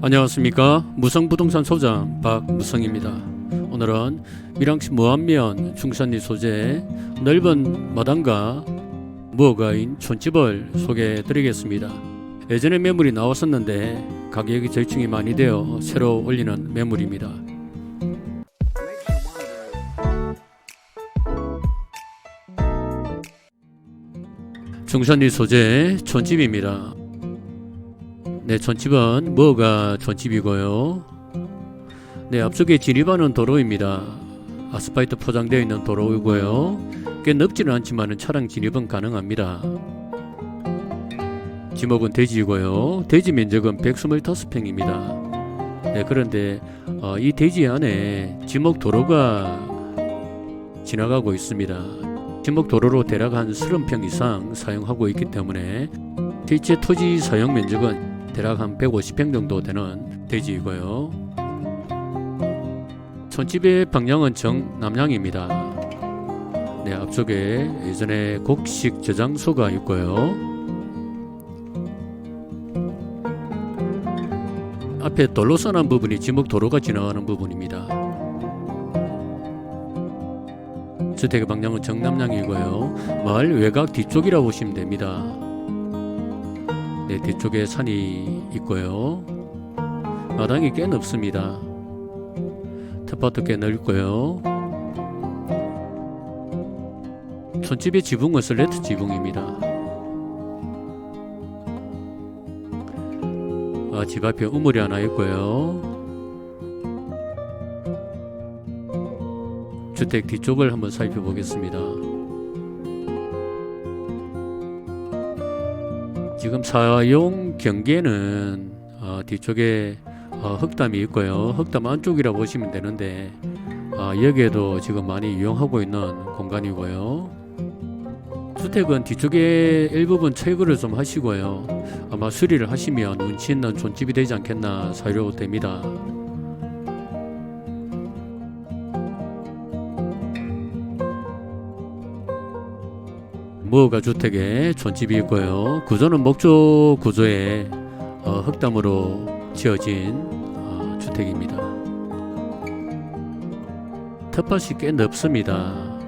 안녕하십니까? 무성부동산 소장 박무성입니다. 오늘은 밀양시 무안면 중산리 소재 넓은 마당과 무허가인 촌집을 소개해 드리겠습니다. 예전에 매물이 나왔었는데 가격이 절충이 많이 되어 새로 올리는 매물입니다. 중산리 소재 촌집입니다 네, 전집은 뭐가 전집이고요. 네, 앞쪽에 진입하는 도로입니다. 아스팔트 포장되어 있는 도로이고요. 꽤 넓지는 않지만 차량 진입은 가능합니다. 지목은 대지이고요. 대지 면적은 125평입니다. 네, 그런데 어, 이 대지 안에 지목 도로가 지나가고 있습니다. 지목 도로로 대략 한 30평 이상 사용하고 있기 때문에 실제 토지 사용 면적은 대략 한 150평 정도 되는 대지이고요. 촌집의 방향은 정남향입니다. 네, 앞쪽에 예전에 곡식 저장소가 있고요. 앞에 돌로 선한 부분이 지목 도로가 지나가는 부분입니다. 주택의 방향은 정남향이고요. 마을 외곽 뒤쪽이라고 보시면 됩니다. 네, 뒤쪽에 산이 있고요. 마당이 꽤 넓습니다. 텃밭도 꽤 넓고요. 촌집의 지붕은 슬레트 지붕입니다. 아, 집 앞에 우물이 하나 있고요. 주택 뒤쪽을 한번 살펴보겠습니다. 지금 사용 경계는 어, 뒤쪽에 어, 흑담이 있고요. 흑담 안쪽이라 보시면 되는데 어, 여기에도 지금 많이 이용하고 있는 공간이고요. 주택은 뒤쪽에 일부분 철거를 좀 하시고요. 아마 수리를 하시면 운치 있는 촌집이 되지 않겠나 사료됩니다. 무허가 주택에 촌집이 있고요. 구조는 목조 구조의 어, 흑담으로 지어진 어, 주택입니다. 텃밭이 꽤 넓습니다.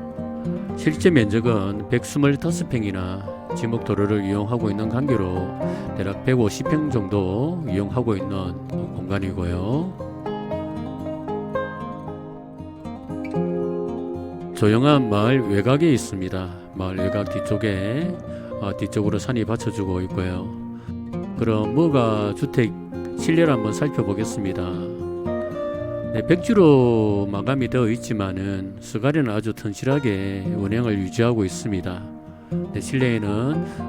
실제 면적은 125평이나 지목 도로를 이용하고 있는 관계로 대략 150평 정도 이용하고 있는 공간이고요. 조용한 마을 외곽에 있습니다. 마을 외곽 뒤쪽에 어, 뒤쪽으로 산이 받쳐주고 있고요. 그럼 뭐가 주택 실내를 한번 살펴보겠습니다. 네, 백주로 마감이 되어 있지만은 스가리는 아주 튼실하게 운행을 유지하고 있습니다. 네, 실내에는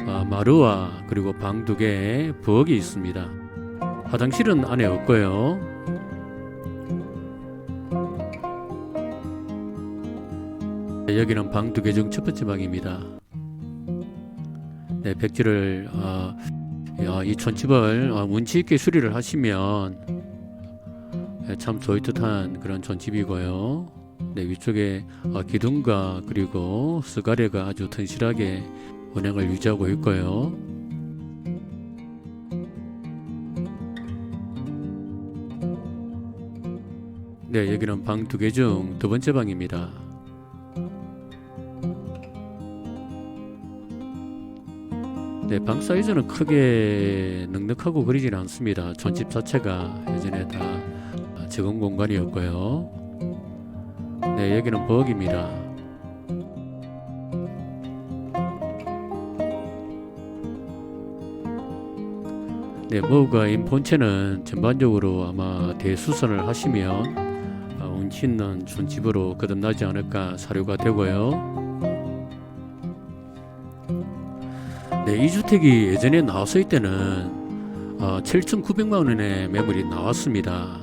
어, 마루와 그리고 방 두 개의 부엌이 있습니다. 화장실은 안에 없고요. 네, 여기는 방 두 개 중 첫 번째 방입니다. 네, 백지를 어, 어, 이 촌집을 어, 운치 있게 수리를 하시면 네, 참 좋을듯한 그런 촌집이고요. 네, 위쪽에 어, 기둥과 그리고 스가래가 아주 튼실하게 운행을 유지하고 있고요. 네, 여기는 방 두 개 중 두 번째 방입니다. 네, 방 사이즈는 크게 넉넉하고 그리지는 않습니다. 전집 자체가 예전에 다 적은 공간이었고요. 네, 여기는 부엌입니다. 네, 무가인 본체는 전반적으로 아마 대수선을 하시면 어, 운치 있는 전집으로 거듭나지 않을까 사료가 되고요. 네, 이 주택이 예전에 나왔을 때는 어, 7,900만 원의 매물이 나왔습니다.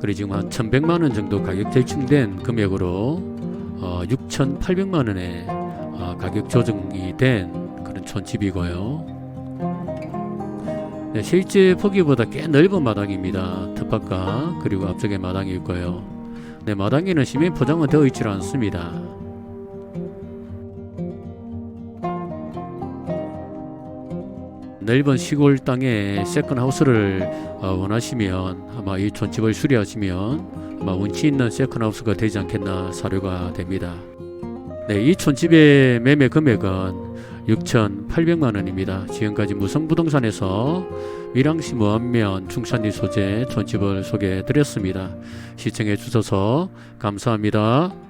그리고 지금 한 1,100만 원 정도 가격 절충된 금액으로 어, 6,800만 원의 어, 가격 조정이 된 그런 촌집이고요. 네, 실제 포기보다 꽤 넓은 마당입니다. 텃밭과 그리고 앞쪽에 마당이 있고요. 네, 마당에는 시멘 포장은 되어 있지 않습니다. 넓은 시골 땅에 세컨 하우스를 어, 원하시면 아마 이 촌집을 수리하시면 아마 운치 있는 세컨 하우스가 되지 않겠나 사료가 됩니다. 네, 이 촌집의 매매 금액은 6,800만 원입니다. 지금까지 무성부동산에서 밀양시 무안면 충산리 소재 촌집을 소개해 드렸습니다. 시청해 주셔서 감사합니다.